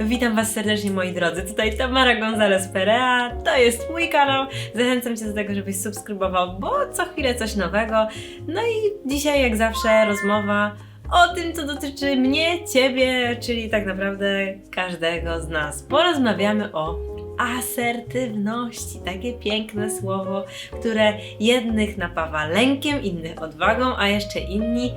Witam Was serdecznie moi drodzy, tutaj Tamara González Perea, to jest mój kanał, zachęcam Cię do tego, żebyś subskrybował, bo co chwilę coś nowego. No i dzisiaj jak zawsze rozmowa o tym, co dotyczy mnie, Ciebie, czyli tak naprawdę każdego z nas. Porozmawiamy o asertywności, takie piękne słowo, które jednych napawa lękiem, innych odwagą, a jeszcze inni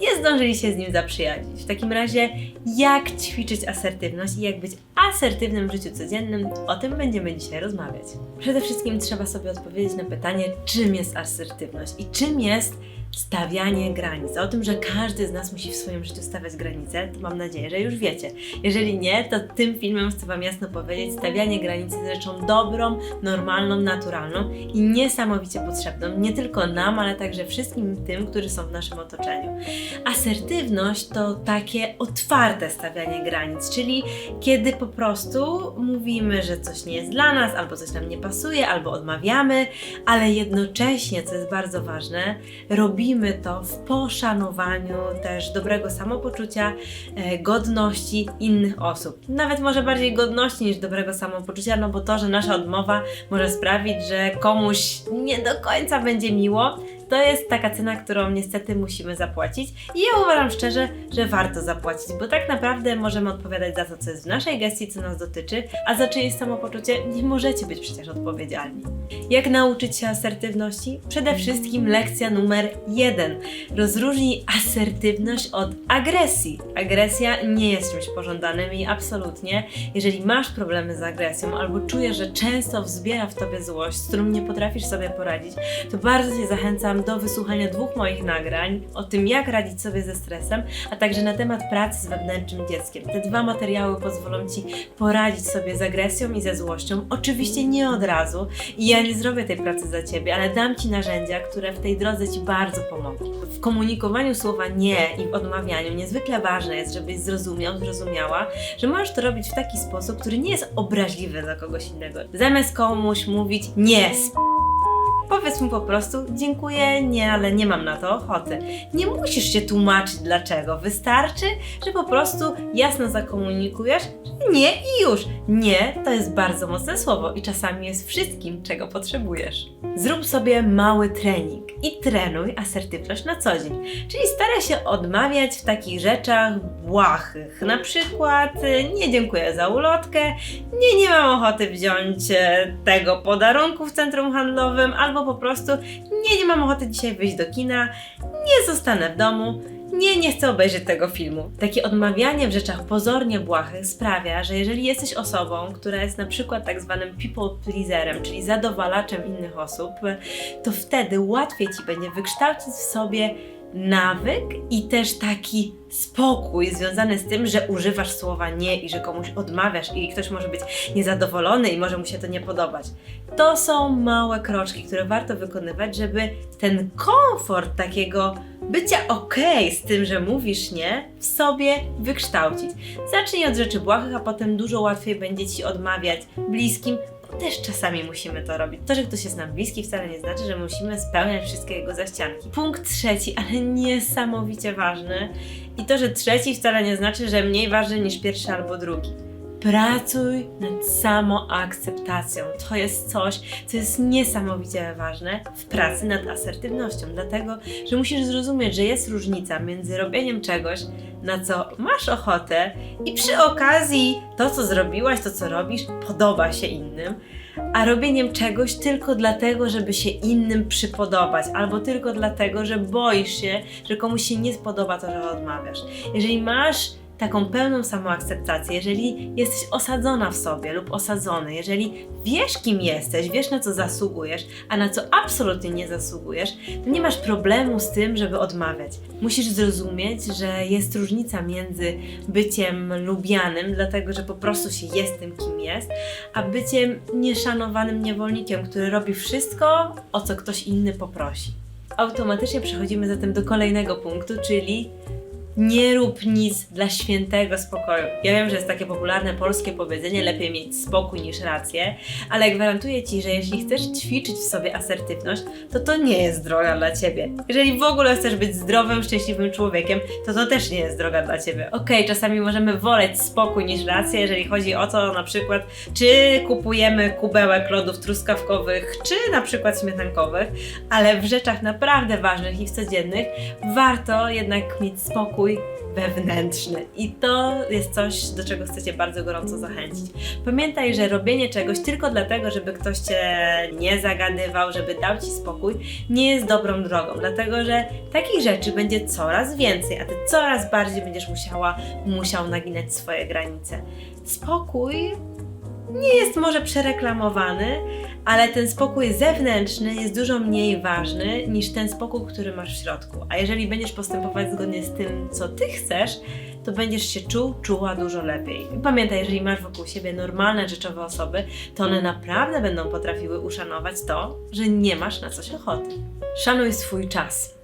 nie zdążyli się z nim zaprzyjaźnić. W takim razie, jak ćwiczyć asertywność i jak być asertywnym w życiu codziennym, o tym będziemy dzisiaj rozmawiać. Przede wszystkim trzeba sobie odpowiedzieć na pytanie, czym jest asertywność i czym jest stawianie granic. O tym, że każdy z nas musi w swoim życiu stawiać granice, to mam nadzieję, że już wiecie. Jeżeli nie, to tym filmem chcę Wam jasno powiedzieć, stawianie granic jest rzeczą dobrą, normalną, naturalną i niesamowicie potrzebną, nie tylko nam, ale także wszystkim tym, którzy są w naszym otoczeniu. Asertywność to takie otwarte stawianie granic, czyli kiedy po prostu mówimy, że coś nie jest dla nas, albo coś nam nie pasuje, albo odmawiamy, ale jednocześnie, co jest bardzo ważne, robimy to w poszanowaniu też dobrego samopoczucia, e, godności innych osób. Nawet może bardziej godności niż dobrego samopoczucia, no bo to, że nasza odmowa może sprawić, że komuś nie do końca będzie miło, to jest taka cena, którą niestety musimy zapłacić. I ja uważam szczerze, że warto zapłacić, bo tak naprawdę możemy odpowiadać za to, co jest w naszej gestii, co nas dotyczy, a za czyjeś samopoczucie nie możecie być przecież odpowiedzialni. Jak nauczyć się asertywności? Przede wszystkim lekcja numer jeden. Rozróżnij asertywność od agresji. Agresja nie jest czymś pożądanym i absolutnie, jeżeli masz problemy z agresją albo czujesz, że często wzbiera w tobie złość, z którą nie potrafisz sobie poradzić, to bardzo Cię zachęcam do wysłuchania dwóch moich nagrań o tym, jak radzić sobie ze stresem, a także na temat pracy z wewnętrznym dzieckiem. Te dwa materiały pozwolą Ci poradzić sobie z agresją i ze złością. Oczywiście nie od razu i ja nie zrobię tej pracy za Ciebie, ale dam Ci narzędzia, które w tej drodze Ci bardzo pomogą. W komunikowaniu słowa nie i w odmawianiu niezwykle ważne jest, żebyś zrozumiał, zrozumiała, że możesz to robić w taki sposób, który nie jest obraźliwy dla kogoś innego. Zamiast komuś mówić nie, Powiedz mu po prostu dziękuję, nie, ale nie mam na to ochoty. Nie musisz się tłumaczyć dlaczego. Wystarczy, że po prostu jasno zakomunikujesz, nie i już. Nie to jest bardzo mocne słowo i czasami jest wszystkim, czego potrzebujesz. Zrób sobie mały trening i trenuj asertywność na co dzień. Czyli staraj się odmawiać w takich rzeczach błahych. Na przykład nie dziękuję za ulotkę, nie, nie mam ochoty wziąć e, tego podarunku w centrum handlowym, albo po prostu nie, nie mam ochoty dzisiaj wyjść do kina, nie zostanę w domu, nie, nie chcę obejrzeć tego filmu. Takie odmawianie w rzeczach pozornie błahych sprawia, że jeżeli jesteś osobą, która jest na przykład tak zwanym people pleaserem, czyli zadowalaczem innych osób, to wtedy łatwiej ci będzie wykształcić w sobie nawyk i też taki spokój związany z tym, że używasz słowa nie i że komuś odmawiasz i ktoś może być niezadowolony i może mu się to nie podobać. To są małe kroczki, które warto wykonywać, żeby ten komfort takiego bycia okej z tym, że mówisz nie, w sobie wykształcić. Zacznij od rzeczy błahych, a potem dużo łatwiej będzie ci odmawiać bliskim, też czasami musimy to robić. To, że ktoś jest nam bliski, wcale nie znaczy, że musimy spełniać wszystkie jego zaścianki. Punkt trzeci, ale niesamowicie ważny. I to, że trzeci wcale nie znaczy, że mniej ważny niż pierwszy albo drugi. Pracuj nad samoakceptacją. To jest coś, co jest niesamowicie ważne w pracy nad asertywnością, dlatego że musisz zrozumieć, że jest różnica między robieniem czegoś, na co masz ochotę i przy okazji to, co zrobiłaś, to, co robisz, podoba się innym, a robieniem czegoś tylko dlatego, żeby się innym przypodobać, albo tylko dlatego, że boisz się, że komuś się nie spodoba to, że odmawiasz. Jeżeli masz taką pełną samoakceptację, jeżeli jesteś osadzona w sobie lub osadzony, jeżeli wiesz, kim jesteś, wiesz, na co zasługujesz, a na co absolutnie nie zasługujesz, to nie masz problemu z tym, żeby odmawiać. Musisz zrozumieć, że jest różnica między byciem lubianym, dlatego że po prostu się jest tym, kim jest, a byciem nieszanowanym niewolnikiem, który robi wszystko, o co ktoś inny poprosi. Automatycznie przechodzimy zatem do kolejnego punktu, czyli Nie rób nic dla świętego spokoju. Ja wiem, że jest takie popularne polskie powiedzenie: lepiej mieć spokój niż rację, ale gwarantuję ci, że jeśli chcesz ćwiczyć w sobie asertywność, to to nie jest droga dla ciebie. Jeżeli w ogóle chcesz być zdrowym, szczęśliwym człowiekiem, to to też nie jest droga dla ciebie. Okej, czasami możemy woleć spokój niż rację, jeżeli chodzi o to na przykład, czy kupujemy kubełek lodów truskawkowych, czy na przykład śmietankowych, ale w rzeczach naprawdę ważnych i w codziennych warto jednak mieć spokój wewnętrzny. I to jest coś, do czego chcę Cię bardzo gorąco zachęcić. Pamiętaj, że robienie czegoś tylko dlatego, żeby ktoś Cię nie zagadywał, żeby dał Ci spokój, nie jest dobrą drogą, dlatego że takich rzeczy będzie coraz więcej, a Ty coraz bardziej będziesz musiała, musiał naginać swoje granice. Spokój nie jest może przereklamowany, ale ten spokój zewnętrzny jest dużo mniej ważny niż ten spokój, który masz w środku. A jeżeli będziesz postępować zgodnie z tym, co ty chcesz, to będziesz się czuł, czuła dużo lepiej. I pamiętaj, jeżeli masz wokół siebie normalne, rzeczowe osoby, to one naprawdę będą potrafiły uszanować to, że nie masz na coś ochoty. Szanuj swój czas.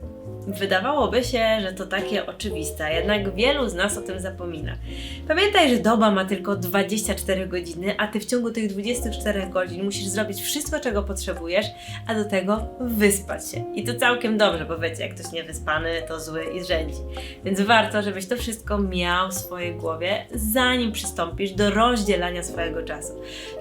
Wydawałoby się, że to takie oczywiste, jednak wielu z nas o tym zapomina. Pamiętaj, że doba ma tylko 24 godziny, a ty w ciągu tych 24 godzin musisz zrobić wszystko, czego potrzebujesz, a do tego wyspać się. I to całkiem dobrze, bo wiecie, jak ktoś niewyspany, to zły i rzędzi. Więc warto, żebyś to wszystko miał w swojej głowie, zanim przystąpisz do rozdzielania swojego czasu.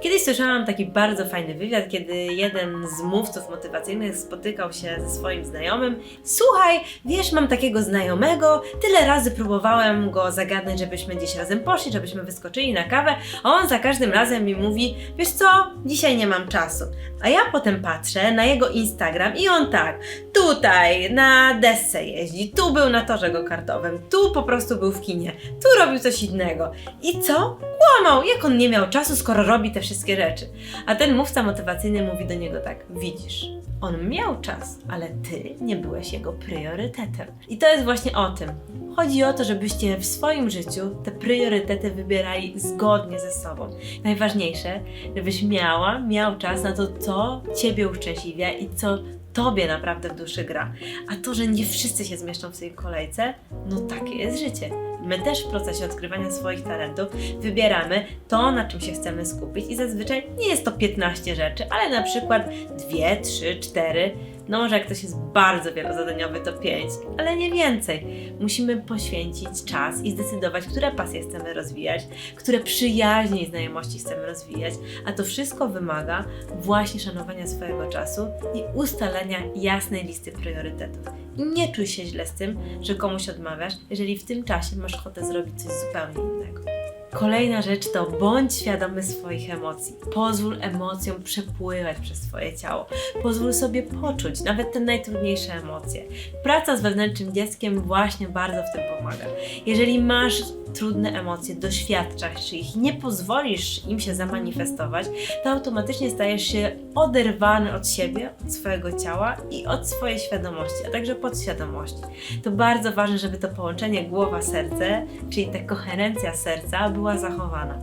Kiedyś słyszałam taki bardzo fajny wywiad, kiedy jeden z mówców motywacyjnych spotykał się ze swoim znajomym. Słuchaj, wiesz, mam takiego znajomego, tyle razy próbowałem go zagadnąć, żebyśmy gdzieś razem poszli, żebyśmy wyskoczyli na kawę, a on za każdym razem mi mówi, wiesz co, dzisiaj nie mam czasu. A ja potem patrzę na jego Instagram i on tak, tutaj na desce jeździ, tu był na torze go-kartowym, tu po prostu był w kinie, tu robił coś innego. I co? Kłamał, jak on nie miał czasu, skoro robi te wszystkie rzeczy. A ten mówca motywacyjny mówi do niego tak, widzisz, on miał czas, ale ty nie byłeś jego priorytetem. I to jest właśnie o tym. Chodzi o to, żebyście w swoim życiu te priorytety wybierali zgodnie ze sobą. Najważniejsze, żebyś miała, miał czas na to, co ciebie uszczęśliwia i co tobie naprawdę w duszy gra. A to, że nie wszyscy się zmieszczą w tej kolejce, no takie jest życie. My też w procesie odkrywania swoich talentów wybieramy to, na czym się chcemy skupić i zazwyczaj nie jest to 15 rzeczy, ale na przykład 2, 3, 4, no może jak ktoś jest bardzo wielozadaniowy, to 5, ale nie więcej. Musimy poświęcić czas i zdecydować, które pasje chcemy rozwijać, które przyjaźnie i znajomości chcemy rozwijać, a to wszystko wymaga właśnie szanowania swojego czasu i ustalenia jasnej listy priorytetów. I nie czuj się źle z tym, że komuś odmawiasz, jeżeli w tym czasie masz ochotę zrobić coś zupełnie innego. Kolejna rzecz to bądź świadomy swoich emocji. Pozwól emocjom przepływać przez Twoje ciało. Pozwól sobie poczuć nawet te najtrudniejsze emocje. Praca z wewnętrznym dzieckiem właśnie bardzo w tym pomaga. Jeżeli masz trudne emocje, doświadczasz ich nie pozwolisz im się zamanifestować, to automatycznie stajesz się oderwany od siebie, od swojego ciała i od swojej świadomości, a także podświadomości. To bardzo ważne, żeby to połączenie głowa-serce, czyli ta koherencja serca była zachowana.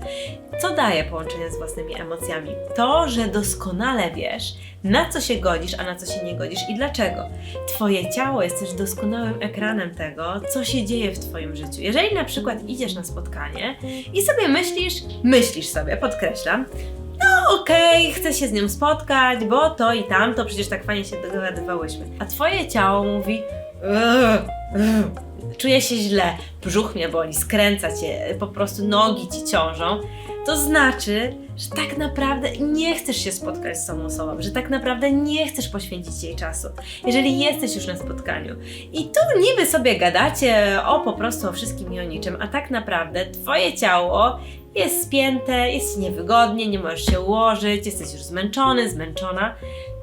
Co daje połączenie z własnymi emocjami? To, że doskonale wiesz, na co się godzisz, a na co się nie godzisz i dlaczego. Twoje ciało jest też doskonałym ekranem tego, co się dzieje w Twoim życiu. Jeżeli na przykład idziesz na spotkanie i sobie myślisz, myślisz sobie, podkreślam, no okej, chcę się z nią spotkać, bo to i tamto, przecież tak fajnie się dogadywałyśmy. A Twoje ciało mówi, "Ugh, ugh, czuję się źle, brzuch mnie boli, skręca cię, po prostu nogi ci ciążą, to znaczy, że tak naprawdę nie chcesz się spotkać z tą osobą, że tak naprawdę nie chcesz poświęcić jej czasu, jeżeli jesteś już na spotkaniu. I tu niby sobie gadacie o po prostu o wszystkim i o niczym, a tak naprawdę twoje ciało jest spięte, jest niewygodnie, nie możesz się ułożyć, jesteś już zmęczony, zmęczona.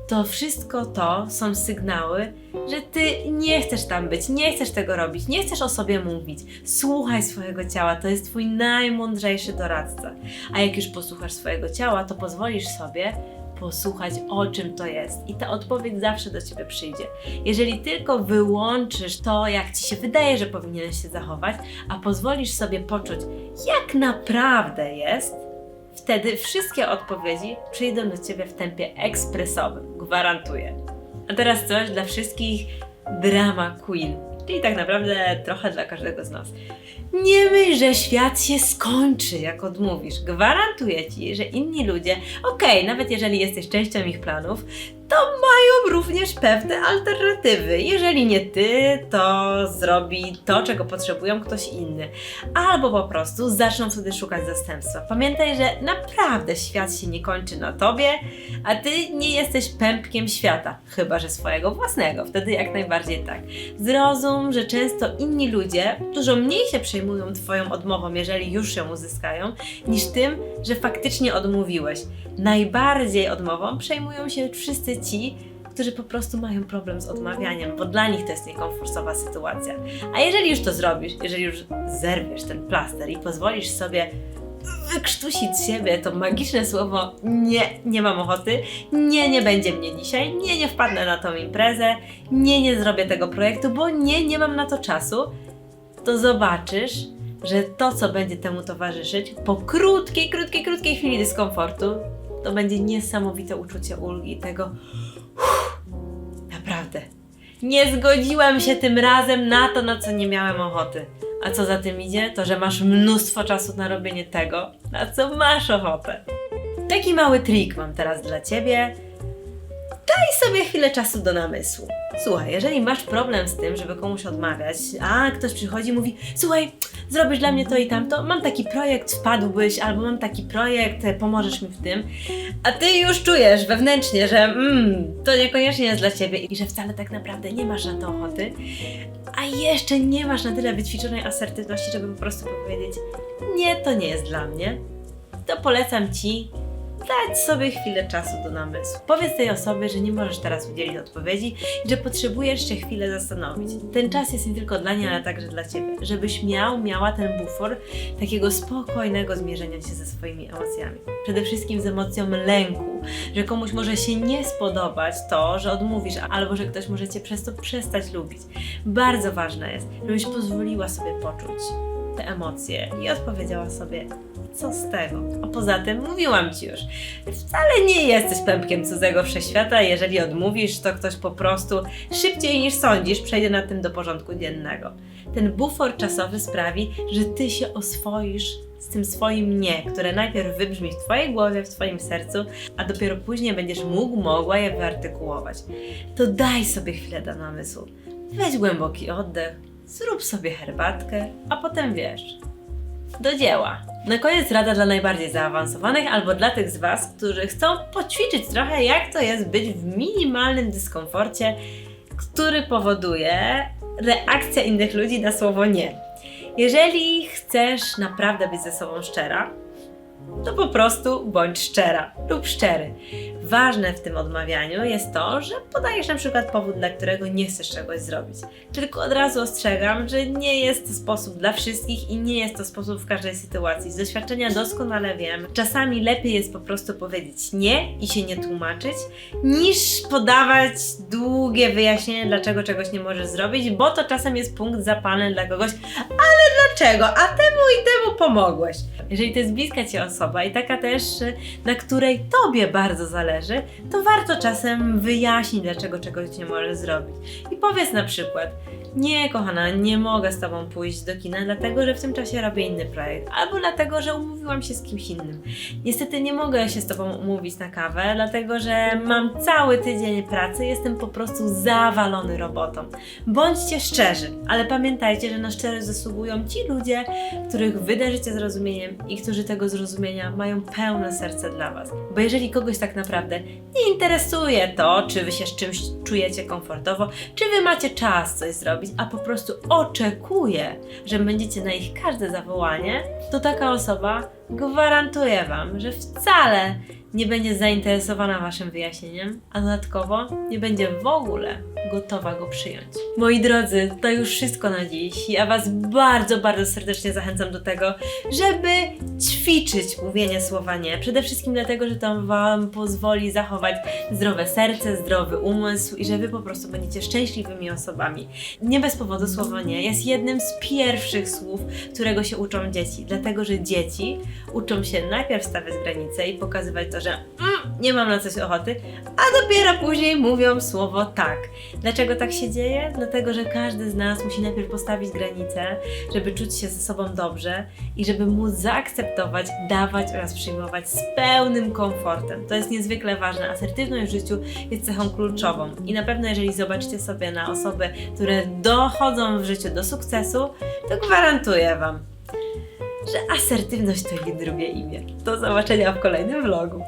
To wszystko to są sygnały, że ty nie chcesz tam być, nie chcesz tego robić, nie chcesz o sobie mówić. Słuchaj swojego ciała, to jest twój najmądrzejszy doradca. A jak już posłuchasz swojego ciała, to pozwolisz sobie posłuchać, o czym to jest. I ta odpowiedź zawsze do ciebie przyjdzie. Jeżeli tylko wyłączysz to, jak ci się wydaje, że powinieneś się zachować, a pozwolisz sobie poczuć, jak naprawdę jest, wtedy wszystkie odpowiedzi przyjdą do ciebie w tempie ekspresowym. Gwarantuję. A teraz coś dla wszystkich drama queen. Czyli tak naprawdę trochę dla każdego z nas. Nie myśl, że świat się skończy, jak odmówisz. Gwarantuję ci, że inni ludzie, okej, nawet jeżeli jesteś częścią ich planów, to mają również pewne alternatywy. Jeżeli nie ty, to zrobi to, czego potrzebują ktoś inny. Albo po prostu zaczną wtedy szukać zastępstwa. Pamiętaj, że naprawdę świat się nie kończy na tobie, a ty nie jesteś pępkiem świata, chyba że swojego własnego. Wtedy jak najbardziej tak. Zrozum, że często inni ludzie dużo mniej się przejmują Twoją odmową, jeżeli już ją uzyskają, niż tym, że faktycznie odmówiłeś. Najbardziej odmową przejmują się wszyscy ci, którzy po prostu mają problem z odmawianiem, bo dla nich to jest niekomfortowa sytuacja. A jeżeli już to zrobisz, jeżeli już zerwiesz ten plaster i pozwolisz sobie wykrztusić z siebie to magiczne słowo nie, nie mam ochoty, nie, nie będzie mnie dzisiaj, nie, nie wpadnę na tą imprezę, nie, nie zrobię tego projektu, bo nie, nie mam na to czasu, to zobaczysz, że to, co będzie temu towarzyszyć, po krótkiej, krótkiej, krótkiej chwili dyskomfortu, to będzie niesamowite uczucie ulgi tego uff, naprawdę. Nie zgodziłam się tym razem na to, na co nie miałem ochoty. A co za tym idzie, to że masz mnóstwo czasu na robienie tego, na co masz ochotę. Taki mały trik mam teraz dla ciebie. Daj sobie chwilę czasu do namysłu. Słuchaj, jeżeli masz problem z tym, żeby komuś odmawiać, a ktoś przychodzi i mówi: Słuchaj, zrobisz dla mnie to i tamto, mam taki projekt, wpadłbyś, albo mam taki projekt, pomożesz mi w tym, a ty już czujesz wewnętrznie, że mm, to niekoniecznie jest dla ciebie i że wcale tak naprawdę nie masz na to ochoty, a jeszcze nie masz na tyle wyćwiczonej asertywności, żeby po prostu powiedzieć: Nie, to nie jest dla mnie, to polecam ci dać sobie chwilę czasu do namysłu. Powiedz tej osobie, że nie możesz teraz udzielić odpowiedzi i że potrzebujesz się chwilę zastanowić. Ten czas jest nie tylko dla niej, ale także dla ciebie. Żebyś miał, miała ten bufor takiego spokojnego zmierzenia się ze swoimi emocjami. Przede wszystkim z emocją lęku, że komuś może się nie spodobać to, że odmówisz, albo że ktoś może cię przez to przestać lubić. Bardzo ważne jest, żebyś pozwoliła sobie poczuć te emocje i odpowiedziała sobie, co z tego? A poza tym mówiłam ci już, wcale nie jesteś pępkiem cudzego wszechświata. Jeżeli odmówisz, to ktoś po prostu szybciej niż sądzisz przejdzie na tym do porządku dziennego. Ten bufor czasowy sprawi, że ty się oswoisz z tym swoim nie, które najpierw wybrzmi w twojej głowie, w twoim sercu, a dopiero później będziesz mógł, mogła je wyartykułować. To daj sobie chwilę do namysłu. Weź głęboki oddech, zrób sobie herbatkę, a potem wiesz, do dzieła. Na koniec rada dla najbardziej zaawansowanych albo dla tych z Was, którzy chcą poćwiczyć trochę, jak to jest być w minimalnym dyskomforcie, który powoduje reakcja innych ludzi na słowo nie. Jeżeli chcesz naprawdę być ze sobą szczera, to po prostu bądź szczera lub szczery. Ważne w tym odmawianiu jest to, że podajesz na przykład powód, dla którego nie chcesz czegoś zrobić. Tylko od razu ostrzegam, że nie jest to sposób dla wszystkich i nie jest to sposób w każdej sytuacji. Z doświadczenia doskonale wiem, czasami lepiej jest po prostu powiedzieć nie i się nie tłumaczyć, niż podawać długie wyjaśnienie, dlaczego czegoś nie możesz zrobić, bo to czasem jest punkt zapalny dla kogoś, ale dlaczego? A temu i temu pomogłeś. Jeżeli to jest bliska Ci osoba i taka też, y, na której Tobie bardzo zależy, to warto czasem wyjaśnić, dlaczego czegoś nie możesz zrobić. I powiedz na przykład, nie kochana, nie mogę z Tobą pójść do kina, dlatego że w tym czasie robię inny projekt, albo dlatego, że umówiłam się z kimś innym. Niestety nie mogę się z Tobą umówić na kawę, dlatego że mam cały tydzień pracy, jestem po prostu zawalony robotą. Bądźcie szczerzy, ale pamiętajcie, że na szczerość zasługują ci ludzie, których wy darzycie zrozumieniem i którzy tego zrozumienia mają pełne serce dla Was. Bo jeżeli kogoś tak naprawdę nie interesuje to, czy Wy się z czymś czujecie komfortowo, czy Wy macie czas coś zrobić, a po prostu oczekuje, że będziecie na ich każde zawołanie, to taka osoba gwarantuje Wam, że wcale nie będzie zainteresowana Waszym wyjaśnieniem, a dodatkowo nie będzie w ogóle gotowa go przyjąć. Moi drodzy, to już wszystko na dziś. Ja Was bardzo, bardzo serdecznie zachęcam do tego, żeby ćwiczyć mówienie słowa nie. Przede wszystkim dlatego, że to Wam pozwoli zachować zdrowe serce, zdrowy umysł i że Wy po prostu będziecie szczęśliwymi osobami. Nie bez powodu słowo nie jest jednym z pierwszych słów, którego się uczą dzieci. Dlatego, że dzieci uczą się najpierw stawiać granice i pokazywać to, że mm, nie mam na coś ochoty, a dopiero później mówią słowo tak. Dlaczego tak się dzieje? Dlatego, że każdy z nas musi najpierw postawić granice, żeby czuć się ze sobą dobrze i żeby móc zaakceptować, dawać oraz przyjmować z pełnym komfortem. To jest niezwykle ważne. Asertywność w życiu jest cechą kluczową i na pewno jeżeli zobaczycie sobie na osoby, które dochodzą w życiu do sukcesu, to gwarantuję Wam, że asertywność to jej drugie imię. Do zobaczenia w kolejnym vlogu.